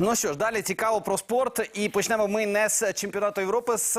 Ну що ж, далі цікаво про спорт. І почнемо ми не з чемпіонату Європи з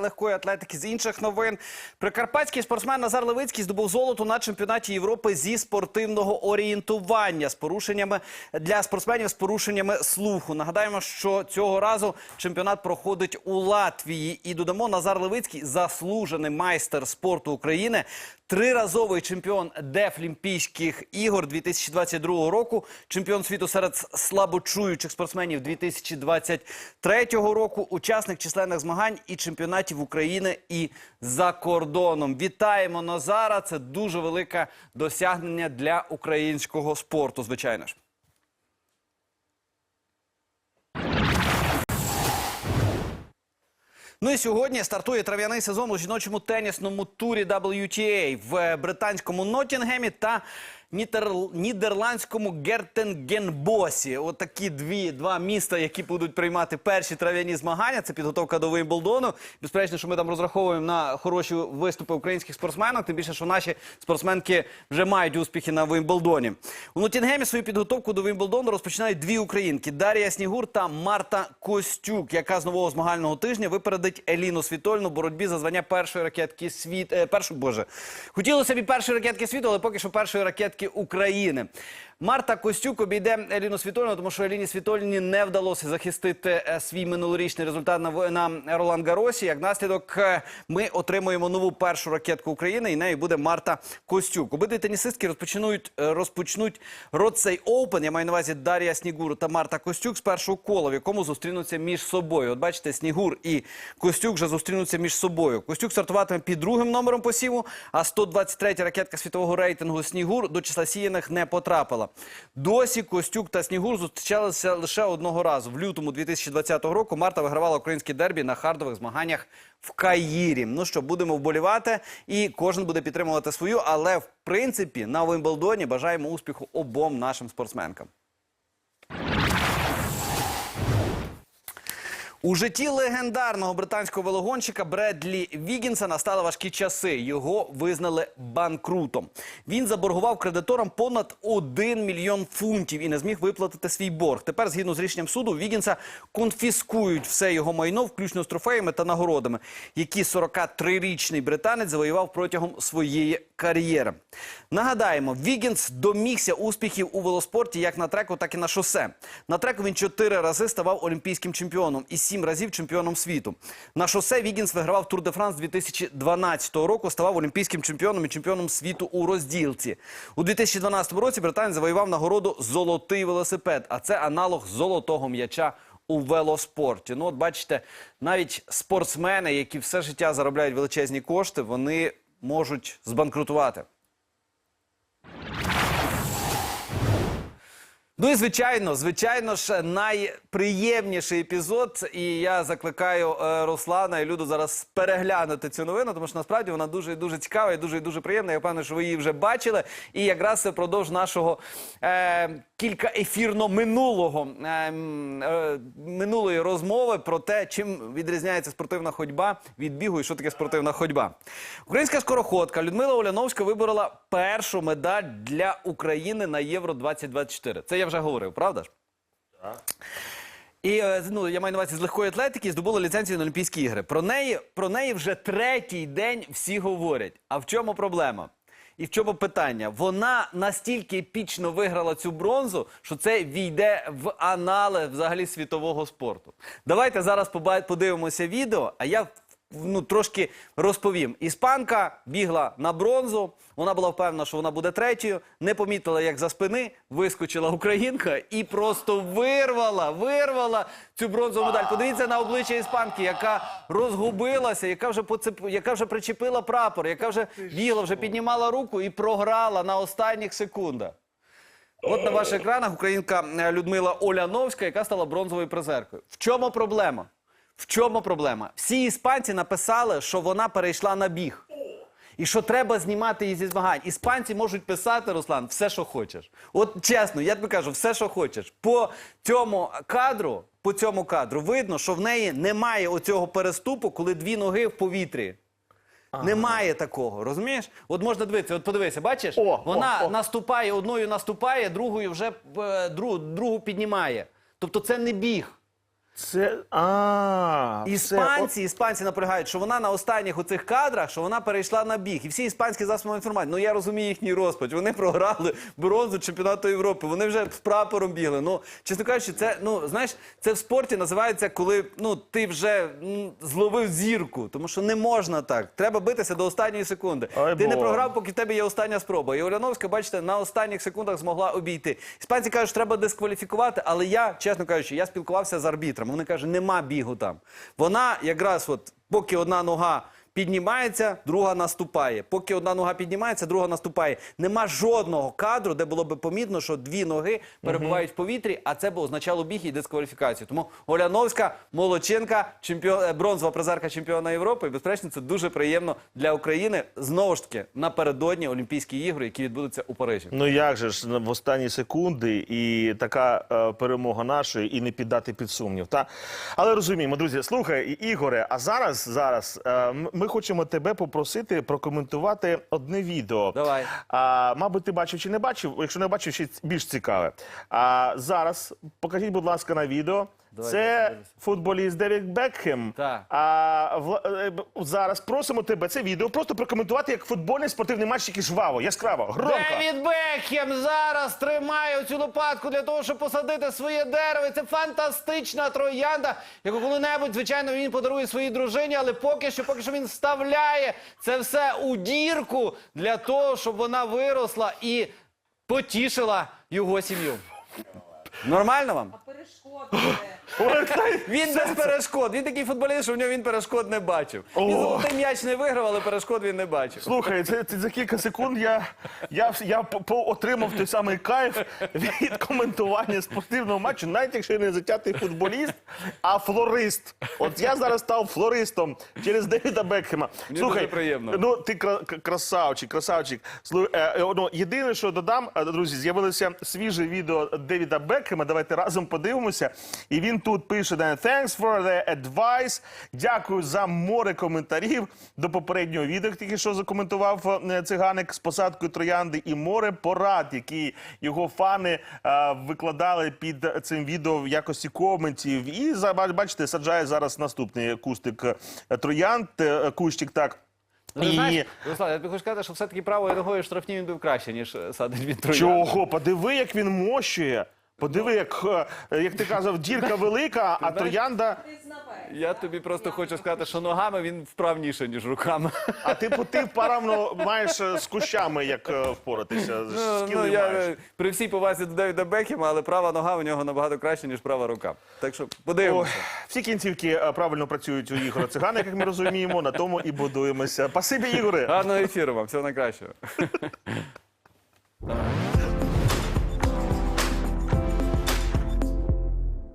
легкої атлетики, з інших новин. Прикарпатський спортсмен Назар Левицький здобув золото на чемпіонаті Європи зі спортивного орієнтування з порушеннями для спортсменів з порушеннями слуху. Нагадаємо, що цього разу чемпіонат проходить у Латвії. І додамо Назар Левицький заслужений майстер спорту України. Триразовий чемпіон Дефлімпійських ігор 2022 року, чемпіон світу серед слабочуючих спортсменів 2023 року, учасник численних змагань і чемпіонатів України і за кордоном. Вітаємо Назара! Це дуже велике досягнення для українського спорту, звичайно ж. Ну і сьогодні стартує трав'яний сезон у жіночому тенісному турі WTA в британському Ноттінгемі та нітер- нідерландському Гертенгенбосі. От такі дві два міста, які будуть приймати перші трав'яні змагання. Це підготовка до Вимблдону. Безперечно, що ми там розраховуємо на хороші виступи українських спортсменок. Тим більше, що наші спортсменки вже мають успіхи на Вимблдоні. У Ноттінгемі свою підготовку до Вимблдону розпочинають дві українки: Дар'я Снігур та Марта Костюк, яка з нового змагального тижня випередить Еліну Світольну в боротьбі за звання першої ракетки світ. Е, першої, боже, хотілося б і першої ракетки світу, але поки що першої ракетки України. Марта Костюк обійде Еліну Світольну, тому що Еліні Світольні не вдалося захистити е, свій минулорічний результат на, на Ролан Гаросі. Як наслідок, е, ми отримуємо нову першу ракетку України, і нею буде Марта Костюк. Обидві тенісистки розпочнуть, е, розпочнуть Родсей Оупен. Я маю на увазі Дар'я Снігур та Марта Костюк з першого кола, в якому зустрінуться між собою. От бачите, Снігур і Костюк вже зустрінуться між собою. Костюк стартуватиме під другим номером посіву, а 123 ракетка світового рейтингу Снігур до числа сіяних не потрапила. Досі Костюк та Снігур зустрічалися лише одного разу. В лютому 2020 року Марта вигравала українське дербі на хардових змаганнях в Каїрі. Ну що, будемо вболівати, і кожен буде підтримувати свою, але в принципі на Вимблдоні бажаємо успіху обом нашим спортсменкам. У житті легендарного британського велогонщика Бредлі Вігінса настали важкі часи. Його визнали банкрутом. Він заборгував кредиторам понад 1 мільйон фунтів і не зміг виплатити свій борг. Тепер, згідно з рішенням суду, Вігінса конфіскують все його майно, включно з трофеями та нагородами, які 43-річний британець завоював протягом своєї кар'єри. Нагадаємо, Вігінс домігся успіхів у велоспорті як на треку, так і на шосе. На треку він чотири рази ставав олімпійським чемпіоном і сім разів чемпіоном світу. На шосе Вігінс вигравав Тур де Франс 2012 року, ставав олімпійським чемпіоном і чемпіоном світу у розділці. У 2012 році британець завоював нагороду Золотий велосипед, а це аналог золотого м'яча. У велоспорті. Ну, от бачите, навіть спортсмени, які все життя заробляють величезні кошти, вони можуть збанкрутувати. Ну і звичайно, звичайно ж, найприємніший епізод. І я закликаю е, Руслана і Люду зараз переглянути цю новину, тому що насправді вона дуже і дуже цікава і дуже і дуже приємна. Я впевнений, що ви її вже бачили. І якраз це впродовж нашого е, кілька ефірно минулого е, е, минулої розмови про те, чим відрізняється спортивна ходьба від бігу і що таке спортивна ходьба. Українська скороходка Людмила Оляновська виборола першу медаль для України на Євро 2024. Це я вже говорив, правда ж? І е, ну, я маю на увазі з легкої атлетики здобула ліцензію на Олімпійські ігри. Про неї, про неї вже третій день всі говорять. А в чому проблема? І в чому питання? Вона настільки епічно виграла цю бронзу, що це війде в анали взагалі світового спорту. Давайте зараз подивимося відео, а я ну, трошки розповім. Іспанка бігла на бронзу. Вона була впевнена, що вона буде третьою. Не помітила, як за спини вискочила українка і просто вирвала, вирвала цю бронзову медаль. Подивіться на обличчя іспанки, яка розгубилася, яка вже поцеп... яка вже причепила прапор, яка вже бігла, вже піднімала руку і програла на останніх секундах. От на ваших екранах українка е, Людмила Оляновська, яка стала бронзовою призеркою. В чому проблема? В чому проблема? Всі іспанці написали, що вона перейшла на біг. І що треба знімати її зі змагань. Іспанці можуть писати, Руслан, все, що хочеш. От чесно, я тобі кажу, все, що хочеш. По цьому кадру, по цьому кадру видно, що в неї немає оцього переступу, коли дві ноги в повітрі. Немає такого, розумієш? От можна дивитися, от подивися, бачиш, О, вона о, о. наступає, одною наступає, другою вже е, другу, другу піднімає. Тобто це не біг. Це а. Іспанці, іспанці наполягають, що вона на останніх оцих кадрах, що вона перейшла на біг. І всі іспанські засоби інформації. Ну я розумію їхній розпач. Вони програли бронзу чемпіонату Європи. Вони вже з прапором бігли. Ну чесно кажучи, це ну знаєш, це в спорті називається, коли ну ти вже м, зловив зірку, тому що не можна так. Треба битися до останньої секунди. Ой, ти не програв, поки в тебе є остання спроба. І Оляновська, бачите, на останніх секундах змогла обійти. Іспанці кажуть, що треба дискваліфікувати, але я, чесно кажучи, я спілкувався з арбітром. Вони кажуть, нема бігу там. Вона якраз, от поки одна нога. Піднімається, друга наступає. Поки одна нога піднімається, друга наступає. Нема жодного кадру, де було би помітно, що дві ноги перебувають в повітрі, а це б означало біг і дискваліфікацію. Тому Оляновська, Молодченка, чемпіон, е, бронзова призерка чемпіона Європи. І, безперечно, це дуже приємно для України. Знову ж таки, напередодні Олімпійські ігри, які відбудуться у Парижі. Ну як же ж в останні секунди і така е, перемога нашої, і не піддати під сумнів. Та але розуміємо, друзі. Слухай, Ігоре, а зараз зараз е, м- ми хочемо тебе попросити прокоментувати одне відео. Давай. А, мабуть, ти бачив чи не бачив? Якщо не бачив, ще більш цікаве. А зараз покажіть, будь ласка, на відео. Це футболіст Девід Бекхем. Так. А вла- е, зараз просимо тебе це відео просто прокоментувати як футбольний спортивний матч, який жваво, яскраво, громко. Девід Бекхем зараз тримає цю лопатку для того, щоб посадити своє дерево. І Це фантастична троянда, яку коли-небудь, звичайно, він подарує своїй дружині, але поки що, поки що він вставляє це все у дірку для того, щоб вона виросла і потішила його сім'ю. Нормально вам? Перешкоди. Він без перешкод. Він такий футболіст, що в нього він перешкод не бачив. Він О. золотий м'яч не виграв, але перешкод він не бачив. Слухай, це, це за кілька секунд я, я, я по- по- отримав той самий кайф від коментування спортивного матчу, навіть якщо я не затятий футболіст, а флорист. От я зараз став флористом через Девіда Бекхема. Мені дуже приємно. Ну, ти кра- к- красавчик, красавчик. Слу- е, е, ну, єдине, що додам, е, друзі, з'явилося свіже відео Девіда Бекхема. Давайте разом подивимося. І він тут пише: Thanks for the advice. Дякую за море коментарів до попереднього відео, тільки що закоментував е, циганик з посадкою троянди, і море порад, які його фани е, викладали під цим відео в якості коментів. І бачите, саджає зараз наступний кустик е, троянд, кущик так. Ну, І- знаєш, Руслан, я тобі хочу сказати, що все-таки правою ногою штрафні він був краще, ніж садить від троянд. Чого? Подиви, як він мощує. Подиви, як, е, як ти казав, дірка велика, а троянда. Я тобі просто хочу сказати, що ногами він вправніше, ніж руками. А ти, ти вправно маєш е, з кущами, як е, впоратися. Ну, ну, я маєш. при всій повазі до Девіда Бекхема, але права нога у нього набагато краще, ніж права рука. Так що подивимося. всі кінцівки правильно працюють у Ігора Циганик, як ми розуміємо, на тому і будуємося. Спасибі, Ігоре. Гарного ефіру вам, всього найкращого.